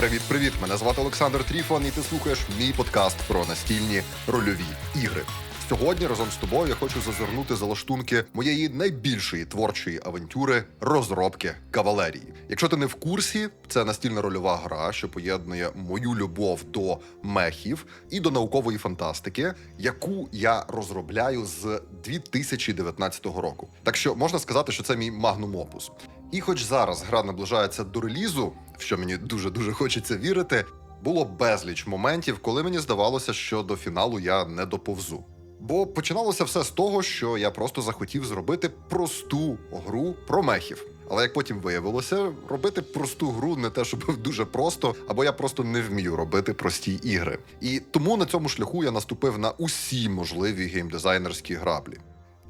Привіт, привіт! Мене звати Олександр Тріфон, і ти слухаєш мій подкаст про настільні рольові ігри. Сьогодні разом з тобою я хочу зазирнути за лаштунки моєї найбільшої творчої авантюри розробки кавалерії. Якщо ти не в курсі, це настільна рольова гра, що поєднує мою любов до мехів і до наукової фантастики, яку я розробляю з 2019 року. Так що можна сказати, що це мій магнум опус. І хоч зараз гра наближається до релізу, в що мені дуже дуже хочеться вірити, було безліч моментів, коли мені здавалося, що до фіналу я не доповзу. Бо починалося все з того, що я просто захотів зробити просту гру про мехів. Але як потім виявилося, робити просту гру не те, щоб дуже просто, або я просто не вмію робити прості ігри. І тому на цьому шляху я наступив на усі можливі геймдизайнерські граблі.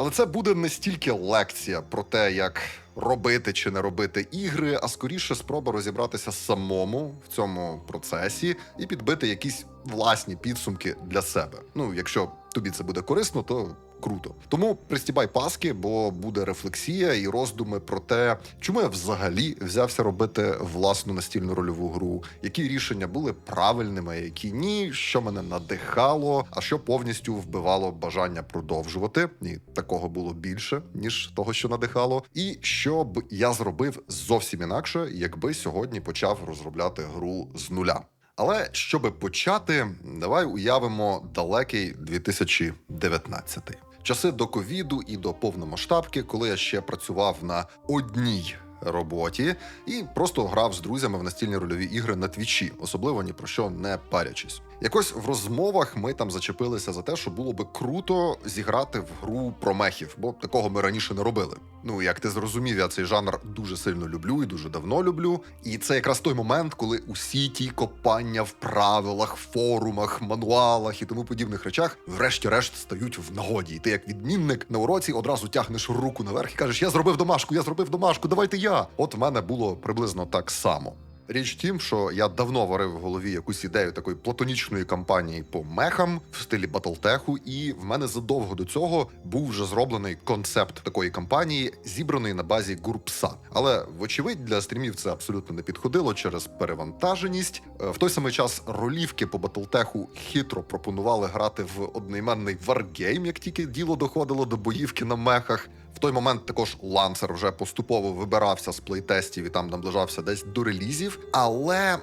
Але це буде не стільки лекція про те, як робити чи не робити ігри, а скоріше спроба розібратися самому в цьому процесі і підбити якісь власні підсумки для себе. Ну, якщо тобі це буде корисно, то круто. Тому пристібай паски, бо буде рефлексія і роздуми про те, чому я взагалі взявся робити власну настільну рольову гру, які рішення були правильними, які ні, що мене надихало, а що повністю вбивало бажання продовжувати. І такого було більше ніж того, що надихало, і що б я зробив зовсім інакше, якби сьогодні почав розробляти гру з нуля. Але щоб почати, давай уявимо далекий 2019. Часи до ковіду і до повномасштабки, коли я ще працював на одній роботі і просто грав з друзями в настільні рольові ігри на твічі, особливо ні про що не парячись. Якось в розмовах ми там зачепилися за те, що було би круто зіграти в гру про мехів, бо такого ми раніше не робили. Ну як ти зрозумів, я цей жанр дуже сильно люблю і дуже давно люблю. І це якраз той момент, коли усі ті копання в правилах, форумах, мануалах і тому подібних речах, врешті-решт, стають в нагоді. І ти, як відмінник, на уроці одразу тягнеш руку наверх і кажеш: Я зробив домашку, я зробив домашку, давайте я. От в мене було приблизно так само. Річ тім, що я давно варив в голові якусь ідею такої платонічної кампанії по мехам в стилі батлтеху, і в мене задовго до цього був вже зроблений концепт такої кампанії, зібраний на базі гурпса. Але вочевидь для стрімів це абсолютно не підходило через перевантаженість. Е, В той самий час ролівки по батлтеху хитро пропонували грати в одноіменний варгейм, як тільки діло доходило до боївки на мехах. В той момент також ланцер вже поступово вибирався з плейтестів і там наближався десь до релізів. Але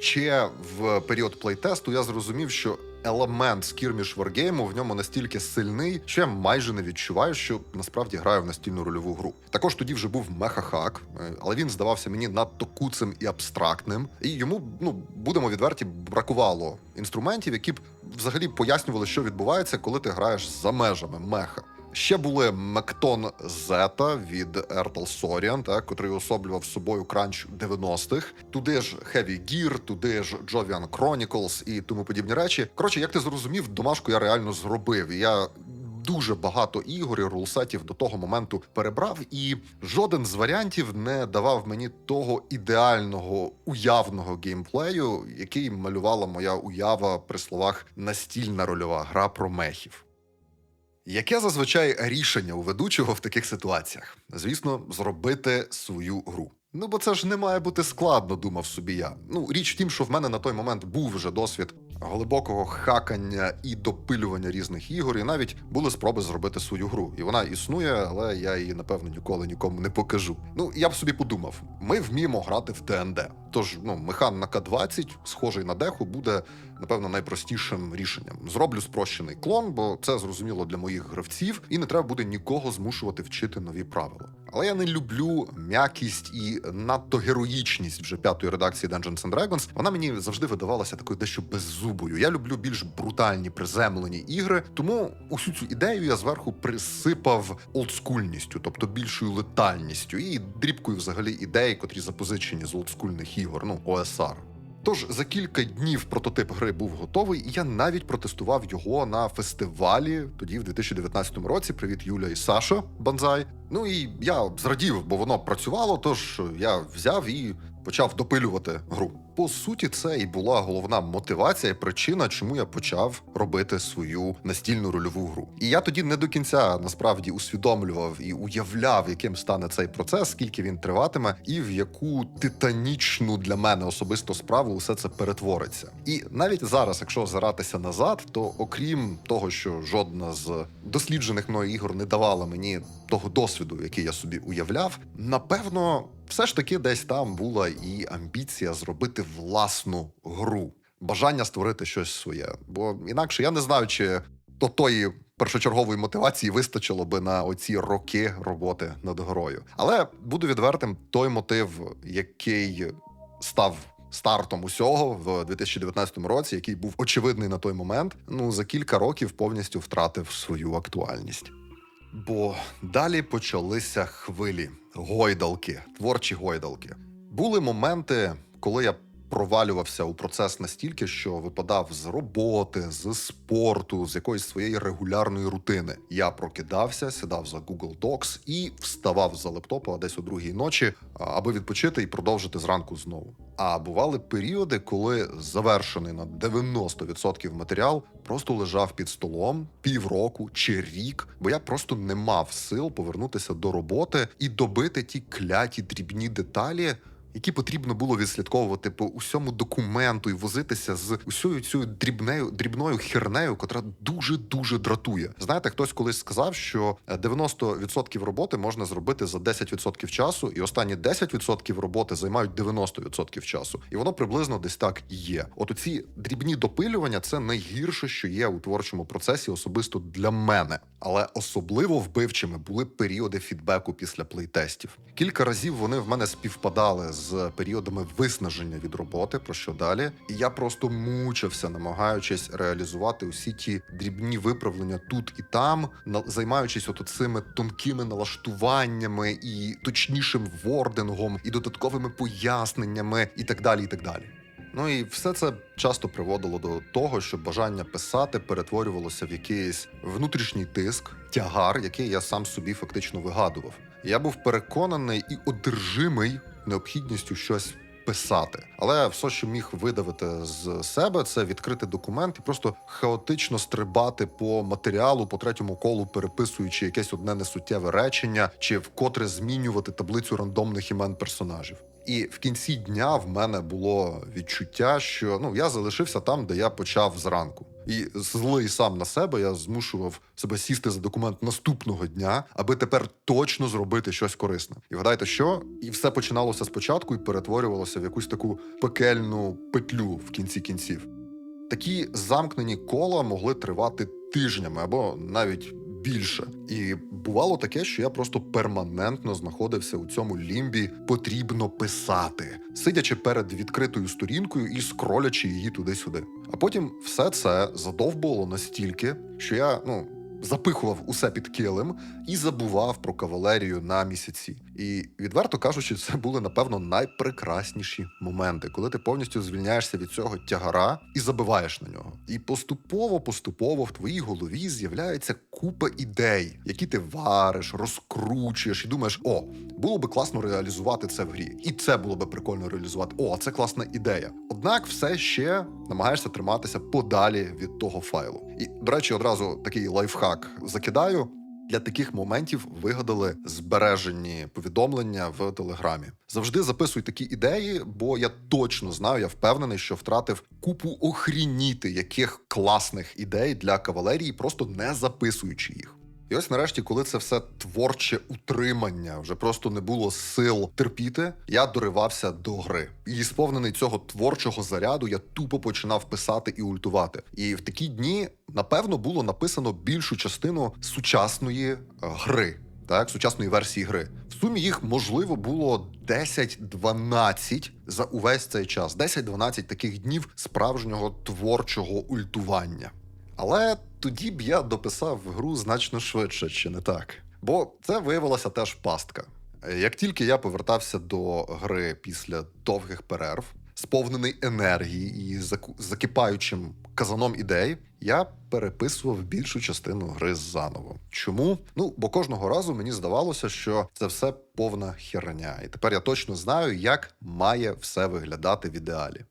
ще в період плейтесту я зрозумів, що елемент скірміш варгейму в ньому настільки сильний, що я майже не відчуваю, що насправді граю в настільну рольову гру. Також тоді вже був мехахак, е, але він здавався мені надто куцим і абстрактним. І йому, ну будемо відверті, бракувало інструментів, які б взагалі пояснювали, що відбувається, коли ти граєш за межами меха. Ще були Мектон Зета від Ertal Sorian, так, котрий особлював собою кранч 90-х. Туди ж Heavy Gear, туди ж Jovian Chronicles і тому подібні речі. Коротше, як ти зрозумів, домашку я реально зробив. Я дуже багато ігор і рулсетів до того моменту перебрав, і жоден з варіантів не давав мені того ідеального уявного геймплею, який малювала моя уява при словах настільна рольова гра про мехів. Яке зазвичай рішення у ведучого в таких ситуаціях? Звісно, зробити свою гру. Ну, бо це ж не має бути складно, думав собі я. Ну, річ в тім, що в мене на той момент був вже досвід глибокого хакання і допилювання різних ігор, і навіть були спроби зробити свою гру. І вона існує, але я її напевно ніколи нікому не покажу. Ну, я б собі подумав: ми вміємо грати в ДНД. Тож, ну, механ на К-20, схожий на деху, буде напевно найпростішим рішенням. Зроблю спрощений клон, бо це зрозуміло для моїх гравців, і не треба буде нікого змушувати вчити нові правила. Але я не люблю м'якість і надто героїчність вже п'ятої редакції Dungeons and Dragons. Вона мені завжди видавалася такою дещо беззубою. Я люблю більш брутальні приземлені ігри, тому усю цю ідею я зверху присипав олдскульністю, тобто більшою летальністю і дрібкою взагалі ідей, котрі запозичені з олдскульних ігор, ну ОСР. Тож за кілька днів прототип гри був готовий, і я навіть протестував його на фестивалі тоді, в 2019 році. Привіт, Юля і Саша Банзай. Ну і я зрадів, бо воно працювало, тож я взяв і почав допилювати гру. По суті, це і була головна мотивація, причина, чому я почав робити свою настільну рольову гру. І я тоді не до кінця насправді усвідомлював і уявляв, яким стане цей процес, скільки він триватиме, і в яку титанічну для мене особисто справу усе це перетвориться. І навіть зараз, якщо озиратися назад, то окрім того, що жодна з досліджених мною ігор не давала мені того досвіду, який я собі уявляв, напевно, все ж таки десь там була і амбіція зробити власну гру, бажання створити щось своє. Бо інакше я не знаю, чи до тої першочергової мотивації вистачило би на оці роки роботи над грою. Але буду відвертим, той мотив, який став. Стартом усього в 2019 році, який був очевидний на той момент, ну за кілька років повністю втратив свою актуальність. Бо далі почалися хвилі, гойдалки, творчі гойдалки. Були моменти, коли я провалювався у процес настільки, що випадав з роботи, з спорту, з якоїсь своєї регулярної рутини. Я прокидався, сідав за Google Docs і вставав за лептопа десь о другій ночі, аби відпочити і продовжити зранку знову. А бували періоди, коли завершений на 90% матеріал просто лежав під столом півроку чи рік, бо я просто не мав сил повернутися до роботи і добити ті кляті дрібні деталі. Які потрібно було відслідковувати по усьому документу і возитися з усією цією дрібнею дрібною хернею, котра дуже дуже дратує. Знаєте, хтось колись сказав, що е, 90% роботи можна зробити за 10% часу, і останні 10% роботи займають 90% часу. І воно приблизно десь так і є. От оці дрібні допилювання це найгірше, що є у творчому процесі, особисто для мене. Але особливо вбивчими були періоди фідбеку після плейтестів. Кілька разів вони в мене співпадали з періодами виснаження від роботи, про що далі. І я просто мучився, намагаючись реалізувати усі ті дрібні виправлення тут і там, займаючись от цими тонкими налаштуваннями і точнішим вордингом, і додатковими поясненнями, і так далі. і так далі. Ну і все це часто приводило до того, що бажання писати перетворювалося в якийсь внутрішній тиск, тягар, який я сам собі фактично вигадував. Я був переконаний і одержимий необхідністю щось писати. Але все, що міг видавити з себе, це відкрити документ і просто хаотично стрибати по матеріалу, по третьому колу, переписуючи якесь одне несуттєве речення, чи вкотре змінювати таблицю рандомних імен персонажів. І в кінці дня в мене було відчуття, що ну я залишився там, де я почав зранку. І злий сам на себе я змушував себе сісти за документ наступного дня, аби тепер точно зробити щось корисне. І вгадайте, що і все починалося спочатку і перетворювалося в якусь таку пекельну петлю в кінці кінців. Такі замкнені кола могли тривати тижнями або навіть більше. І бувало таке, що я просто перманентно знаходився у цьому лімбі потрібно писати, сидячи перед відкритою сторінкою і скролячи її туди-сюди. А потім все це задовбувало настільки, що я ну. Запихував усе під килим і забував про кавалерію на місяці. І відверто кажучи, це були напевно найпрекрасніші моменти, коли ти повністю звільняєшся від цього тягара і забиваєш на нього. І поступово, поступово в твоїй голові з'являється купа ідей, які ти вариш, розкручуєш, і думаєш, о, було би класно реалізувати це в грі, і це було би прикольно реалізувати. О, це класна ідея. Однак, все ще намагаєшся триматися подалі від того файлу. І до речі, одразу такий лайфхак закидаю. Для таких моментів вигадали збережені повідомлення в телеграмі. Завжди записуй такі ідеї, бо я точно знаю, я впевнений, що втратив купу охрініти яких класних ідей для кавалерії, просто не записуючи їх. І ось нарешті, коли це все творче утримання вже просто не було сил терпіти, я доривався до гри. І сповнений цього творчого заряду, я тупо починав писати і ультувати. І в такі дні, напевно, було написано більшу частину сучасної е, гри. Так, сучасної версії гри. В сумі їх можливо було 10-12 за увесь цей час. 10-12 таких днів справжнього творчого ультування. Але тоді б я дописав гру значно швидше, чи не так? Бо це виявилася теж пастка. Як тільки я повертався до гри після довгих перерв, сповнений енергії і закипаючим казаном ідей, я переписував більшу частину гри заново. Чому? Ну бо кожного разу мені здавалося, що це все повна херня, і тепер я точно знаю, як має все виглядати в ідеалі.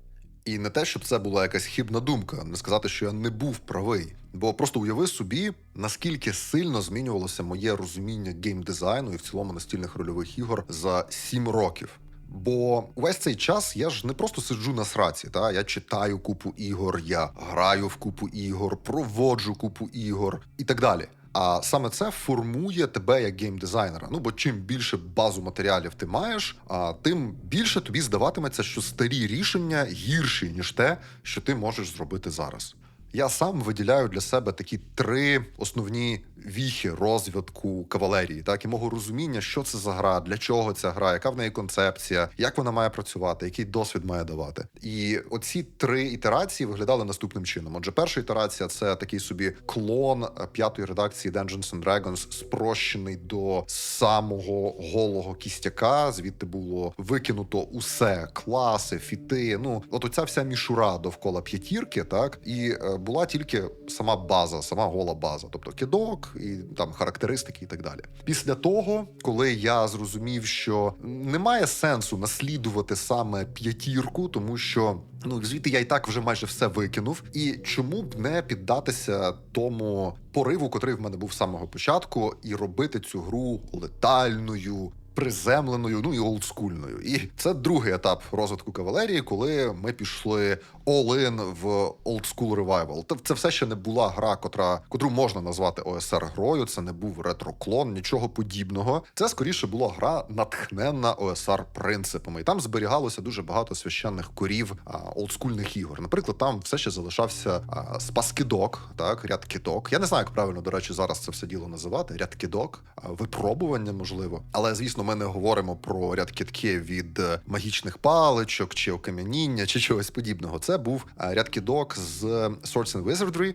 І не те, щоб це була якась хібна думка, не сказати, що я не був правий. Бо просто уяви собі, наскільки сильно змінювалося моє розуміння геймдизайну і в цілому настільних рольових ігор за сім років. Бо увесь цей час я ж не просто сиджу на сраці, та я читаю купу ігор, я граю в купу ігор, проводжу купу ігор і так далі. А саме це формує тебе як геймдизайнера. Ну бо чим більше базу матеріалів ти маєш, а тим більше тобі здаватиметься, що старі рішення гірші ніж те, що ти можеш зробити зараз. Я сам виділяю для себе такі три основні віхи розвитку кавалерії, так і мого розуміння, що це за гра, для чого ця гра, яка в неї концепція, як вона має працювати, який досвід має давати. І оці три ітерації виглядали наступним чином. Отже, перша ітерація це такий собі клон е, п'ятої редакції Dungeons and Dragons, спрощений до самого голого кістяка. Звідти було викинуто усе класи, фіти. Ну, от оця вся мішура довкола п'ятірки, так і е, була тільки сама база, сама гола база, тобто кидок і там характеристики і так далі. Після того, коли я зрозумів, що немає сенсу наслідувати саме п'ятірку, тому що ну звідти я і так вже майже все викинув. І чому б не піддатися тому пориву, котрий в мене був з самого початку, і робити цю гру летальною. Приземленою, ну і олдскульною. І це другий етап розвитку кавалерії, коли ми пішли all-in в Old School Revival. Це все ще не була гра, котра котру можна назвати ОСР грою. Це не був ретроклон, нічого подібного. Це скоріше була гра натхненна ОСР принципами. І там зберігалося дуже багато священних корів а, олдскульних ігор. Наприклад, там все ще залишався а, спас-кидок, так ряд кидок. Я не знаю, як правильно до речі зараз це все діло називати. Ряд кидок, а, випробування можливо. Але звісно, ми не говоримо про ряд кидків від е, магічних паличок чи окам'яніння, чи чогось подібного. Це був а, ряд кидок з Swords and Wizardry,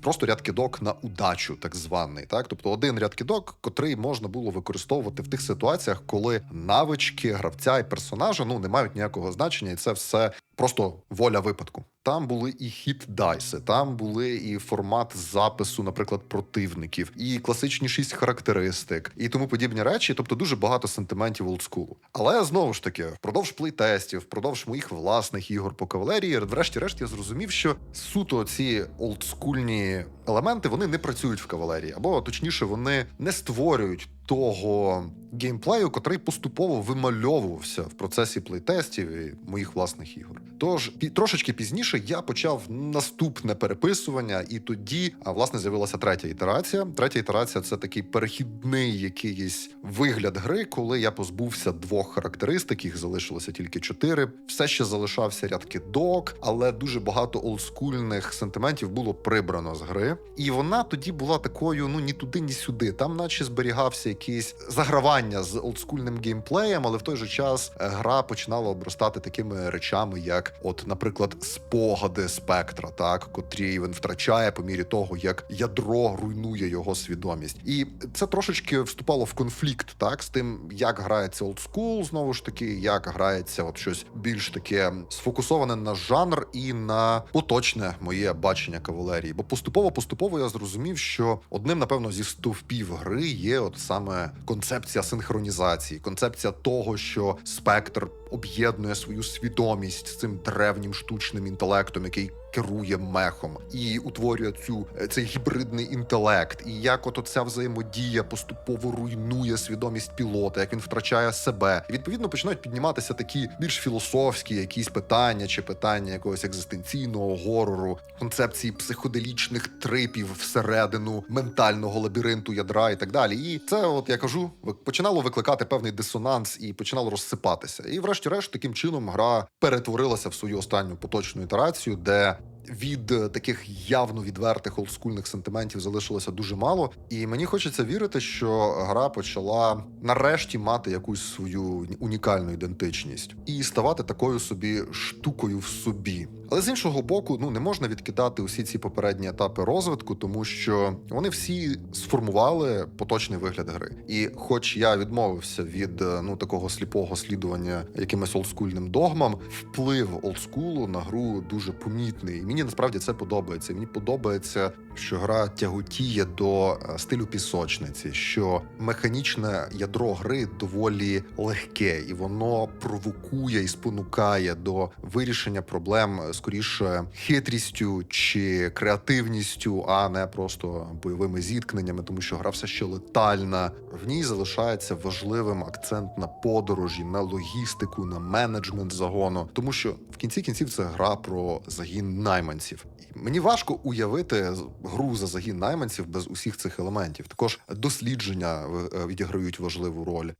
просто ряд кидок на удачу, так званий. Так, тобто один ряд кидок, котрий можна було використовувати в тих ситуаціях, коли навички гравця і персонажа ну не мають ніякого значення, і це все просто воля випадку. Там були і хіт дайси, там були і формат запису, наприклад, противників, і класичні шість характеристик, і тому подібні речі. Тобто дуже багато сентиментів олдскулу. Але знову ж таки, впродовж плейтестів, впродовж моїх власних ігор по кавалерії, врешті-решт я зрозумів, що суто ці олдскульні елементи вони не працюють в кавалерії, або точніше, вони не створюють того геймплею, котрий поступово вимальовувався в процесі плейтестів і моїх власних ігор. Тож трошечки пізніше я почав наступне переписування, і тоді а, власне з'явилася третя ітерація. Третя ітерація це такий перехідний якийсь вигляд гри, коли я позбувся двох характеристик, їх залишилося тільки чотири. Все ще залишався ряд кидок, але дуже багато олдскульних сентиментів було прибрано з гри. І вона тоді була такою: ну ні туди, ні сюди. Там, наче зберігався якийсь загравання з олдскульним геймплеєм, але в той же час е, гра починала обростати такими речами, як, от, наприклад, спогади спектра, так котрі він втрачає по мірі того, як ядро руйнує його свідомість, і це трошечки вступало в конфлікт, так з тим, як грається олдскул, знову ж таки, як грається от щось більш таке сфокусоване на жанр і на поточне моє бачення кавалерії. Бо поступово, поступово я зрозумів, що одним, напевно, зі стовпів гри є от саме концепція синхронізації, концепція того, що спектр об'єднує свою свідомість з цим древнім штучним інтелектом, який керує мехом і утворює цю е, цей гібридний інтелект, і як от ця взаємодія поступово руйнує свідомість пілота, як він втрачає себе. І відповідно починають підніматися такі більш філософські якісь питання чи питання якогось екзистенційного горору, концепції психоделічних трипів всередину ментального лабіринту ядра і так далі. І це, от я кажу, починало викликати певний дисонанс і починало розсипатися. І, врешті-решт, таким чином гра перетворилася в свою останню поточну ітерацію, де від е, таких явно відвертих олдскульних сентиментів залишилося дуже мало. І мені хочеться вірити, що гра почала нарешті мати якусь свою унікальну ідентичність і ставати такою собі штукою в собі. Але з іншого боку, ну не можна відкидати усі ці попередні етапи розвитку, тому що вони всі сформували поточний вигляд гри. І, хоч я відмовився від е, ну такого сліпого слідування якимось олдскульним догмам, вплив олдскулу на гру дуже помітний. І мені насправді це подобається. Мені подобається, що гра тяготіє до е, стилю пісочниці, що механічне ядро гри доволі легке, і воно провокує і спонукає до вирішення проблем е, скоріше хитрістю чи креативністю, а не просто бойовими зіткненнями, тому що гра все ще летальна. В ній залишається важливим акцент на подорожі, на логістику, на менеджмент загону, тому що в кінці кінців це гра про загін найманців. Мені важко уявити гру за загін найманців без усіх цих елементів. Також дослідження е, відіграють важливу роль.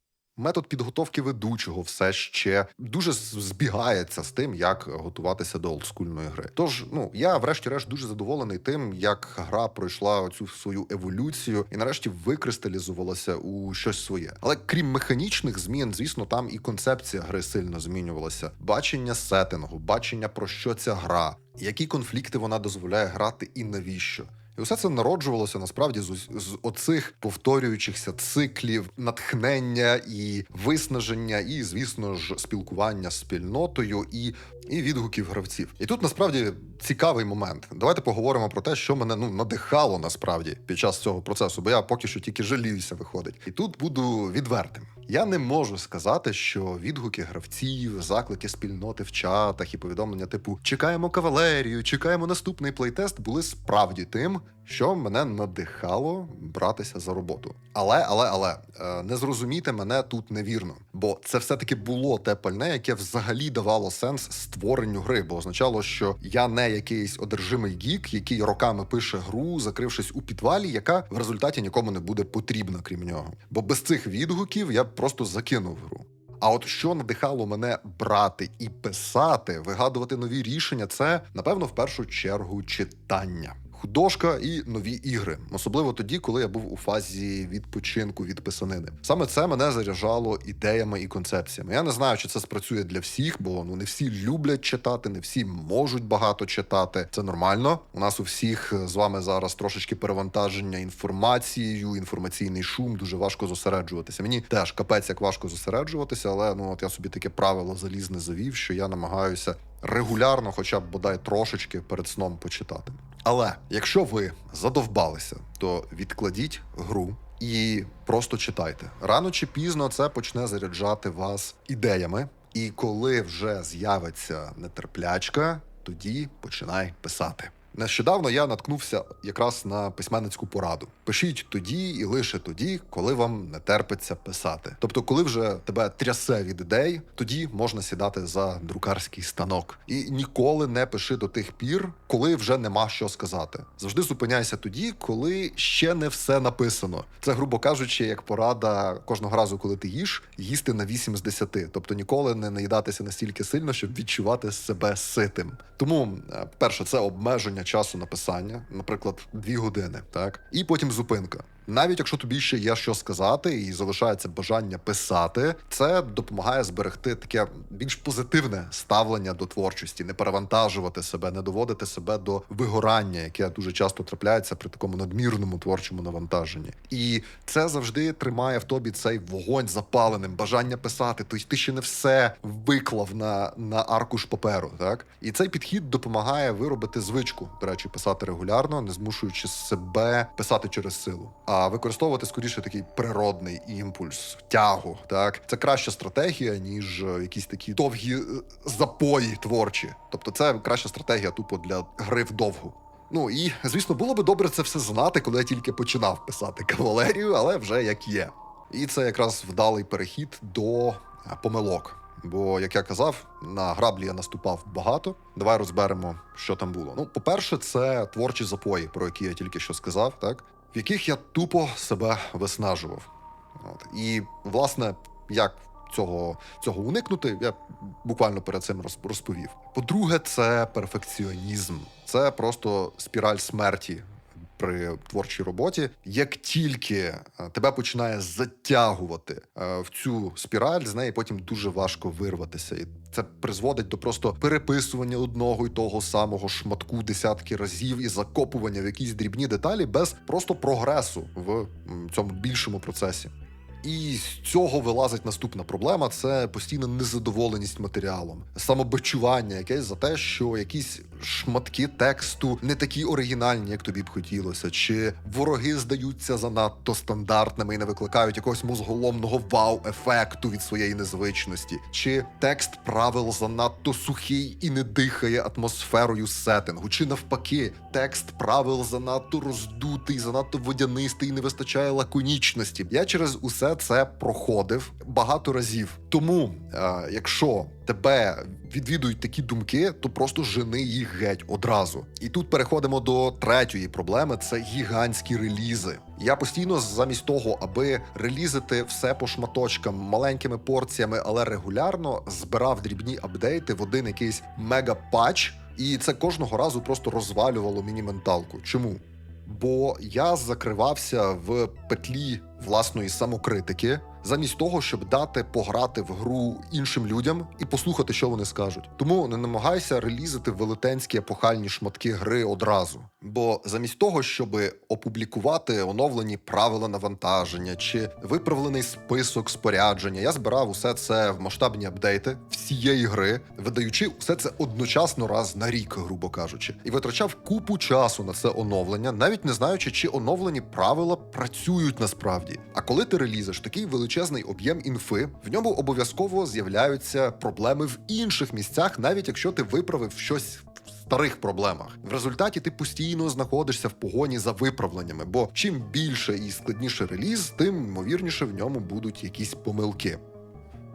Метод підготовки ведучого все ще дуже збігається з тим, як готуватися до олдскульної гри. Тож, ну я, врешті-решт, дуже задоволений тим, як гра пройшла цю свою еволюцію і нарешті викристалізувалася у щось своє. Але крім механічних змін, звісно, там і концепція гри сильно змінювалася. Бачення сеттингу, бачення про що ця гра, які конфлікти вона дозволяє грати і навіщо. І усе це народжувалося насправді з, з оцих повторюючихся циклів натхнення і виснаження, і, звісно ж, спілкування з спільнотою і, і відгуків гравців. І тут насправді цікавий момент. Давайте поговоримо про те, що мене ну надихало насправді під час цього процесу, бо я поки що тільки жаліюся, виходить. І тут буду відвертим. Я не можу сказати, що відгуки гравців, заклики спільноти в чатах і повідомлення типу чекаємо кавалерію, чекаємо наступний плейтест були справді тим, що мене надихало братися за роботу. Але, але, але е, не зрозумійте мене тут невірно, бо це все-таки було те пальне, яке взагалі давало сенс створенню гри, бо означало, що я не якийсь одержимий гік, який роками пише гру, закрившись у підвалі, яка в результаті нікому не буде потрібна, крім нього. Бо без цих відгуків я просто закинув гру. А от що надихало мене брати і писати, вигадувати нові рішення, це напевно в першу чергу читання. Художка і нові ігри, особливо тоді, коли я був у фазі відпочинку від писанини. Саме це мене заряджало ідеями і концепціями. Я не знаю, чи це спрацює для всіх, бо ну не всі люблять читати, не всі можуть багато читати. Це нормально. У нас у всіх е, з вами зараз трошечки перевантаження інформацією, інформаційний шум, дуже важко зосереджуватися. Мені теж капець як важко зосереджуватися, але ну от я собі таке правило залізне завів, що я намагаюся регулярно, хоча б бодай трошечки перед сном почитати. Але якщо ви задовбалися, то відкладіть гру. І просто читайте. Рано чи пізно це почне заряджати вас ідеями. І коли вже з'явиться нетерплячка, тоді починай писати. Нещодавно я наткнувся якраз на письменницьку пораду. Пишіть тоді і лише тоді, коли вам не терпиться писати. Тобто, коли вже тебе трясе від ідей, тоді можна сідати за друкарський станок. І ніколи не пиши до тих пір, коли вже нема що сказати. Завжди зупиняйся тоді, коли ще не все написано. Це, грубо кажучи, як порада кожного разу, коли ти їш, їсти на 8 з 10. Тобто ніколи не наїдатися настільки сильно, щоб відчувати себе ситим. Тому, е, перше, це обмеження часу написання, наприклад, 2 години, так і потім зупинка. Навіть якщо тобі ще є що сказати і залишається бажання писати, це допомагає зберегти таке більш позитивне ставлення до творчості, не перевантажувати себе, не доводити себе до вигорання, яке дуже часто трапляється при такому надмірному творчому навантаженні. І це завжди тримає в тобі цей вогонь запаленим, бажання писати. Тобто ти ще не все виклав на, на аркуш паперу. Так і цей підхід допомагає виробити звичку, до речі, писати регулярно, не змушуючи себе писати через силу, а використовувати скоріше такий природний імпульс, тягу. Так це краща стратегія, ніж е, якісь такі довгі е, запої творчі. Тобто, це краща стратегія тупо для гри вдовгу. Ну і звісно, було би добре це все знати, коли я тільки починав писати кавалерію, але вже як є. І це якраз вдалий перехід до е, помилок. Бо, як я казав, на граблі я наступав багато. Давай розберемо, що там було. Ну, по-перше, це творчі запої, про які я тільки що сказав, так в яких я тупо себе виснажував. От. І, власне, як цього, цього уникнути, я буквально перед цим роз- розповів. По-друге, це перфекціонізм. Це просто спіраль смерті при творчій роботі. Як тільки е, тебе починає затягувати е, в цю спіраль, з неї потім дуже важко вирватися. І це призводить до просто переписування одного і того самого шматку десятки разів і закопування в якісь дрібні деталі без просто прогресу в цьому більшому процесі. І з цього вилазить наступна проблема: це постійна незадоволеність матеріалом, самобичування, якесь за те, що якісь шматки тексту не такі оригінальні, як тобі б хотілося, чи вороги здаються занадто стандартними і не викликають якогось мозголомного вау-ефекту від своєї незвичності, чи текст правил занадто сухий і не дихає атмосферою сеттингу, чи навпаки, текст правил занадто роздутий, занадто водянистий, і не вистачає лаконічності. Я через усе це проходив багато разів. Тому, е, якщо тебе відвідують такі думки, то просто жени їх геть одразу. І тут переходимо до третьої проблеми: це гігантські релізи. Я постійно, замість того, аби релізити все по шматочкам маленькими порціями, але регулярно збирав дрібні апдейти в один якийсь мега-патч, і це кожного разу просто розвалювало мені менталку. Чому? Бо я закривався в петлі власної самокритики, замість того, щоб дати пограти в гру іншим людям і послухати, що вони скажуть. Тому не намагайся релізити велетенські епохальні шматки гри одразу. Бо замість того, щоб опублікувати оновлені правила навантаження чи виправлений список спорядження, я збирав усе це в масштабні апдейти всієї гри, видаючи все це одночасно раз на рік, грубо кажучи, і витрачав купу часу на це оновлення, навіть не знаючи, чи оновлені правила працюють насправді. А коли ти релізиш такий величезний об'єм інфи, в ньому обов'язково з'являються проблеми в інших місцях, навіть якщо ти виправив щось старих проблемах. В результаті ти постійно знаходишся в погоні за виправленнями, бо чим більше і складніше реліз, тим ймовірніше в ньому будуть якісь помилки.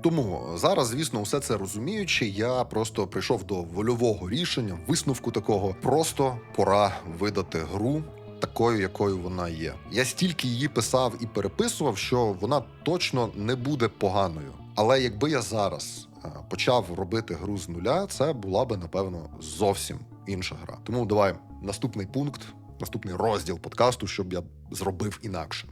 Тому зараз, звісно, усе це розуміючи, я просто прийшов до вольового рішення, висновку такого. Просто пора видати гру такою, якою вона є. Я стільки її писав і переписував, що вона точно не буде поганою. Але якби я зараз е, почав робити гру з нуля, це була би напевно зовсім інша гра. Тому давай наступний пункт, наступний розділ подкасту, щоб я зробив інакше.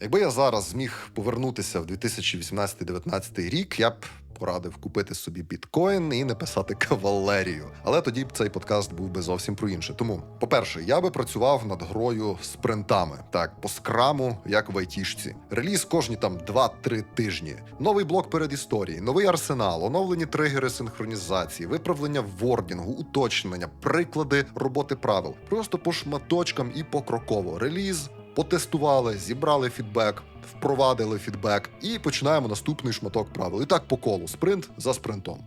Якби я зараз зміг повернутися в 2018-19 рік, я б порадив купити собі біткоін і не писати кавалерію. Але тоді б цей подкаст був би зовсім про інше. Тому, по-перше, я би працював над грою спринтами, так по скраму, як в айтішці. Реліз кожні там 2-3 тижні. Новий блок перед історії, новий арсенал, оновлені тригери синхронізації, виправлення вордінгу, уточнення, приклади роботи правил. Просто по шматочкам і покроково. Реліз потестували, зібрали фідбек, впровадили фідбек і починаємо наступний шматок правил. І так по колу, спринт за спринтом.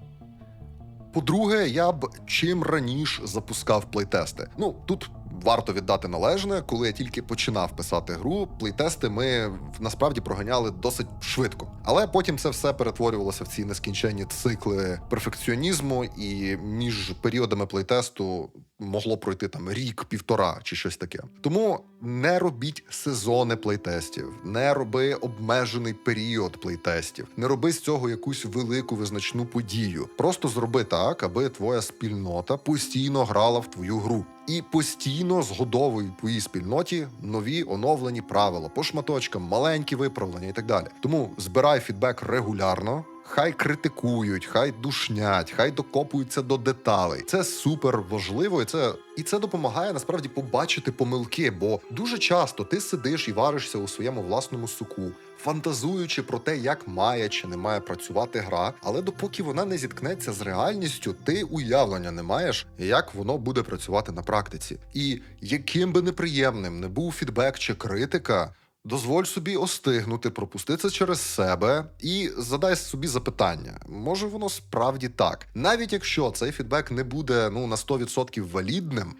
По-друге, я б чим раніше запускав плейтести. Ну тут варто віддати належне, коли я тільки починав писати гру, плейтести ми насправді проганяли досить швидко. Але потім це все перетворювалося в ці нескінченні цикли перфекціонізму, і між періодами плейтесту могло пройти там рік, півтора чи щось таке. Тому не робіть сезони плейтестів, не роби обмежений період плейтестів, не роби з цього якусь велику визначну подію. Просто зроби так, аби твоя спільнота постійно грала в твою гру. І постійно згодовуй в твоїй спільноті нові оновлені правила по шматочкам, маленькі виправлення і так далі. Тому збирай фідбек регулярно. Хай критикують, хай душнять, хай докопуються до деталей. Це супер важливо, і це і це допомагає насправді побачити помилки. Бо дуже часто ти сидиш і варишся у своєму власному суку, фантазуючи про те, як має чи не має працювати гра. Але допоки вона не зіткнеться з реальністю, ти уявлення не маєш, як воно буде працювати на практиці. І яким би неприємним не був фідбек чи критика. Дозволь собі остигнути, пропусти це через себе і задай собі запитання: може воно справді так, навіть якщо цей фідбек не буде ну на 100% валідним.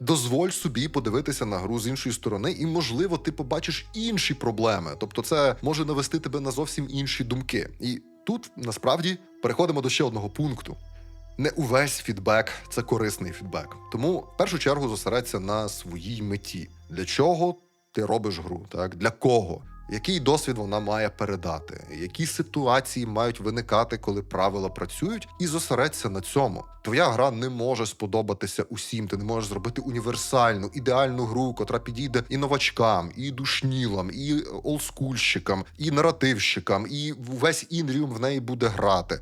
Дозволь собі подивитися на гру з іншої сторони, і, можливо, ти побачиш інші проблеми. Тобто, це може навести тебе на зовсім інші думки. І тут насправді переходимо до ще одного пункту. Не увесь фідбек це корисний фідбек. Тому в першу чергу зосередься на своїй меті. Для чого ти робиш гру? Так для кого? який досвід вона має передати, які ситуації мають виникати, коли правила працюють, і зосередься на цьому. Твоя гра не може сподобатися усім. Ти не можеш зробити універсальну, ідеальну гру, котра підійде і новачкам, і душнілам, і олдскульщикам, і наративщикам, і весь інріум в неї буде грати.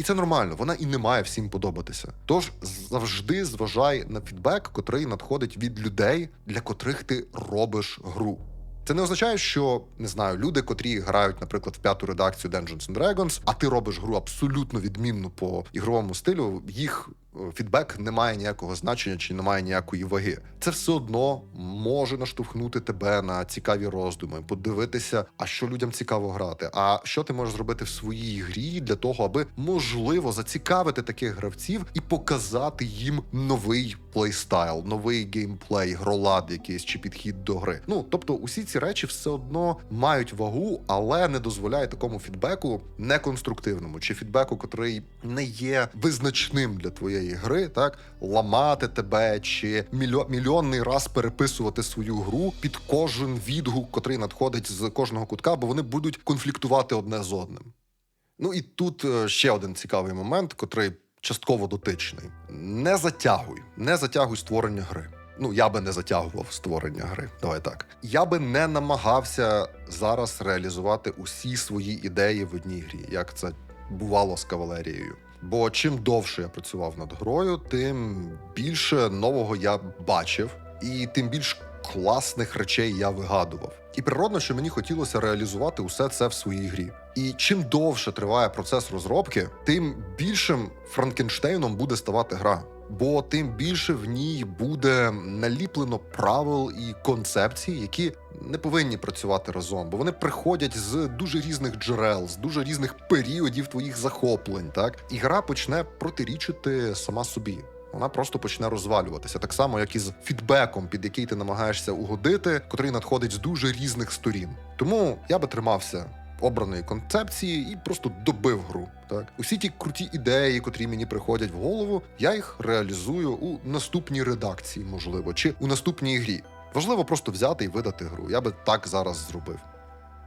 І це нормально, вона і не має всім подобатися. Тож завжди зважай на фідбек, котрий надходить від людей, для котрих ти робиш гру. Це не означає, що не знаю, люди, котрі грають, наприклад, в п'яту редакцію Dungeons and Dragons, а ти робиш гру абсолютно відмінну по ігровому стилю. Їх фідбек не має ніякого значення чи не має ніякої ваги. Це все одно може наштовхнути тебе на цікаві роздуми, подивитися, а що людям цікаво грати, а що ти можеш зробити в своїй грі для того, аби можливо зацікавити таких гравців і показати їм новий плейстайл, новий геймплей, гролад якийсь чи підхід до гри. Ну тобто, усі ці речі все одно мають вагу, але не дозволяє такому фідбеку неконструктивному чи фідбеку, котрий не є визначним для твоєї гри, так ламати тебе чи мільйо- мільйонний раз переписувати свою гру під кожен відгук, котрий надходить з кожного кутка, бо вони будуть конфліктувати одне з одним. Ну і тут е, ще один цікавий момент, котрий частково дотичний: не затягуй, не затягуй створення гри. Ну, я би не затягував створення гри. Давай так. Я би не намагався зараз реалізувати усі свої ідеї в одній грі, як це бувало з кавалерією. Бо чим довше я працював над грою, тим більше нового я бачив, і тим більш класних речей я вигадував. І природно, що мені хотілося реалізувати усе це в своїй грі. І чим довше триває процес розробки, тим більшим Франкенштейном буде ставати гра. Бо тим більше в ній буде наліплено правил і концепцій, які не повинні працювати разом, бо вони приходять з дуже різних джерел, з дуже різних періодів твоїх захоплень. Так і гра почне протирічити сама собі. Вона просто почне розвалюватися, так само, як і з фідбеком, під який ти намагаєшся угодити, котрий надходить з дуже різних сторін. Тому я би тримався обраної концепції і просто добив гру. Так, усі ті круті ідеї, котрі мені приходять в голову, я їх реалізую у наступній редакції, можливо, чи у наступній грі. Важливо просто взяти і видати гру. Я би так зараз зробив.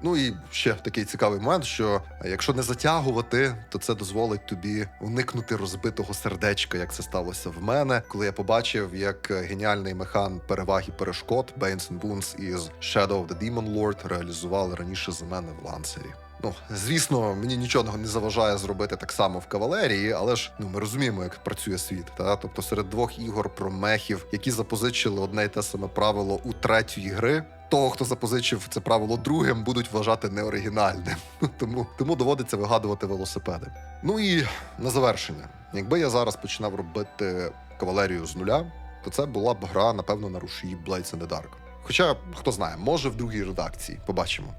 Ну і ще такий цікавий момент, що е, якщо не затягувати, то це дозволить тобі уникнути розбитого сердечка, як це сталося в мене, коли я побачив, як е, геніальний механ переваги перешкод Banes Boons із Shadow of the Demon Lord реалізували раніше за мене в лансері. Ну, звісно, мені нічого не заважає зробити так само в кавалерії, але ж ну ми розуміємо, як працює світ. Та тобто серед двох ігор про мехів, які запозичили одне й те саме правило у третьої гри. Того, хто запозичив це правило другим, будуть вважати неоригінальним. Тому, тому доводиться вигадувати велосипеди. Ну і на завершення, якби я зараз починав робити кавалерію з нуля, то це була б гра, напевно, на рушії Blades in the Dark. Хоча, хто знає, може в другій редакції. Побачимо.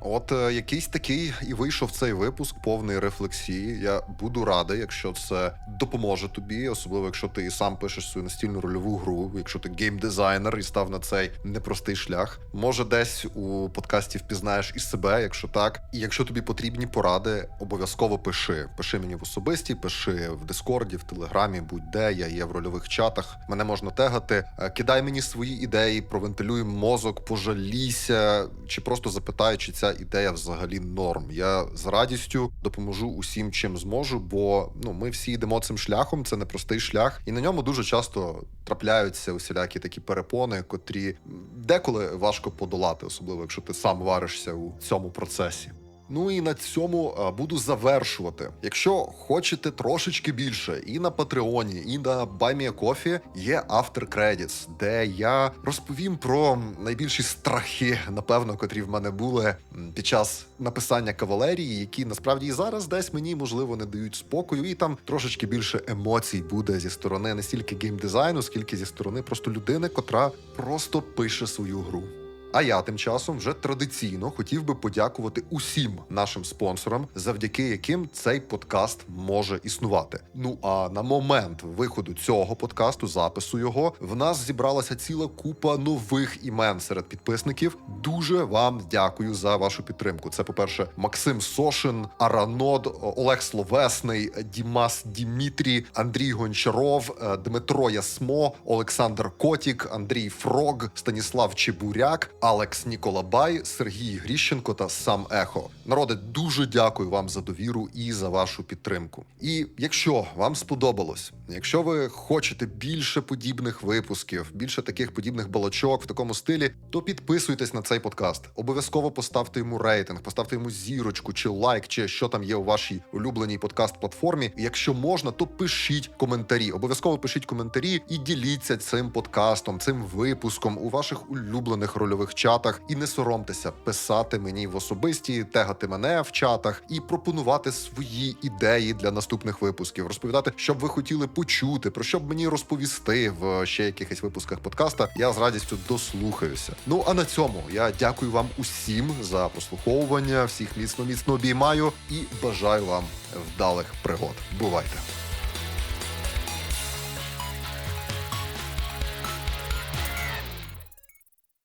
От е, якийсь такий і вийшов цей випуск повний рефлексії. Я буду радий, якщо це допоможе тобі, особливо якщо ти і сам пишеш свою настільну рольову гру, якщо ти геймдизайнер і став на цей непростий шлях. Може, десь у подкасті впізнаєш і себе, якщо так. І якщо тобі потрібні поради, обов'язково пиши. Пиши мені в особисті, пиши в Дискорді, в Телеграмі, будь-де я є в рольових чатах. Мене можна тегати. Е, Кидай мені свої ідеї, провентилюй мозок, пожалійся, чи просто запитай, чи ця ідея взагалі норм. Я з радістю допоможу усім, чим зможу, бо ну ми всі йдемо цим шляхом. Це непростий шлях, і на ньому дуже часто трапляються усілякі такі перепони, котрі деколи важко подолати, особливо якщо ти сам варишся у цьому процесі. Ну і на цьому буду завершувати. Якщо хочете трошечки більше, і на Патреоні, і на BuyMeACoffee є After Credits, де я розповім про найбільші страхи, напевно, котрі в мене були під час написання кавалерії, які насправді і зараз десь мені можливо не дають спокою, і там трошечки більше емоцій буде зі сторони не стільки геймдизайну, скільки зі сторони просто людини, котра просто пише свою гру. А я тим часом вже традиційно хотів би подякувати усім нашим спонсорам, завдяки яким цей подкаст може існувати. Ну а на момент виходу цього подкасту, запису його, в нас зібралася ціла купа нових імен серед підписників. Дуже вам дякую за вашу підтримку. Це, по-перше, Максим Сошин, Аранод, Олег Словесний, Дімас Дімітрі, Андрій Гончаров, е, Дмитро Ясмо, Олександр Котік, Андрій Фрог, Станіслав Чебуряк, Алекс Ніколабай, Сергій Гріщенко та сам Ехо. Народе, дуже дякую вам за довіру і за вашу підтримку. І якщо вам сподобалось, якщо ви хочете більше подібних випусків, більше таких подібних балачок в такому стилі, то підписуйтесь на цей подкаст. Обов'язково поставте йому рейтинг, поставте йому зірочку чи лайк, чи що там є у вашій улюбленій подкаст-платформі. Якщо можна, то пишіть коментарі. Обов'язково пишіть коментарі і діліться цим подкастом, цим випуском у ваших улюблених рольових чатах. І не соромтеся писати мені в особисті, тегати мене в чатах і пропонувати свої ідеї для наступних випусків, розповідати, що б ви хотіли почути, про що б мені розповісти в ще якихось випусках подкаста. Я з радістю дослухаюся. Ну а на цьому я дякую вам усім за прослуховування. Всіх міцно міцно обіймаю і бажаю вам вдалих пригод. Бувайте!